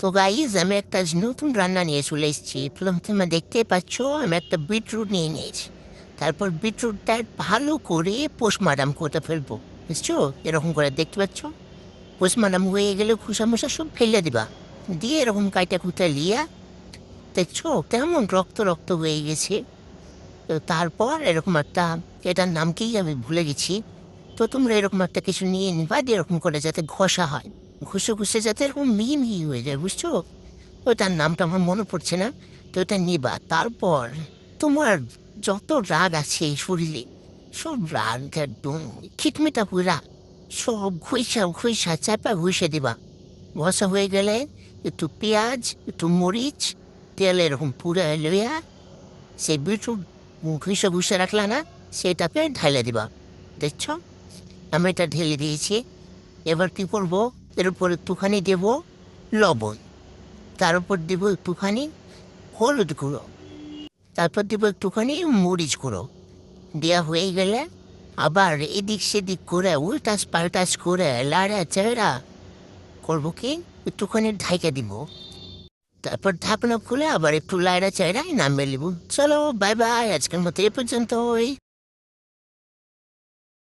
তো গাইজ আমি একটা নতুন রান্না নিয়ে চলে এসেছি প্রথম তোমরা দেখতে পাচ্ছ আমি একটা বিটরুট নিয়ে নিয়েছি তারপর বিটরুটটা ভালো করে পোস্টমার্টাম করতে ফেলব বুঝছ এরকম করে দেখতে পাচ্ছ পোস্টমার্টাম হয়ে গেলে খুশা মুসা সব ফেলে দিবা দিয়ে এরকম কাইটা কুটা লিয়া দেখছ কেমন রক্ত রক্ত হয়ে গেছে তো তারপর এরকম একটা এটার নাম কি আমি ভুলে গেছি তো তোমরা এরকম একটা কিছু নিয়ে নিবা দিয়ে এরকম করে যাতে ঘষা হয় ঘষে ঘুষে যাতে এরকম মিহি মিহি হয়ে যায়, বুঝছ? ওটার নামটা আমার মনে পড়ছে না, তো ওটা নিবা। তারপর তোমার যত রাগ আছে শরীরে, সব রাগ, একদম খিটমিটা পুরা, সব ঘুষা ঘুষা, চাপা ঘুষে দিবা। ঘষা হয়ে গেলে একটু পেঁয়াজ, একটু মরিচ, তেল এরকম পুরা লইয়া সেই বিটরুট ঘুষে ঘুষে রাখলা না, সেটাকে ঢালে দিবা। দেখছ? আমি এটা ঢেলে দিয়েছি। এবার কী করব? এর উপর একটুখানি দেব লবণ। তার উপর দেবো একটুখানি হলুদ গুঁড়ো। তারপর দেবো একটুখানি মরিচ গুঁড়ো। দেওয়া হয়ে গেলে আবার এদিক সেদিক করে উল্টাস পাল্টাস করে লাড়া চেড়া করব কি? একটুখানি ঢাইকে দিব। তারপর ঢাকনা খুলে আবার একটু লাইড়া চাইড়াই নামিয়ে নিব। চলো বাই বাই আজকের মতো এ পর্যন্তই।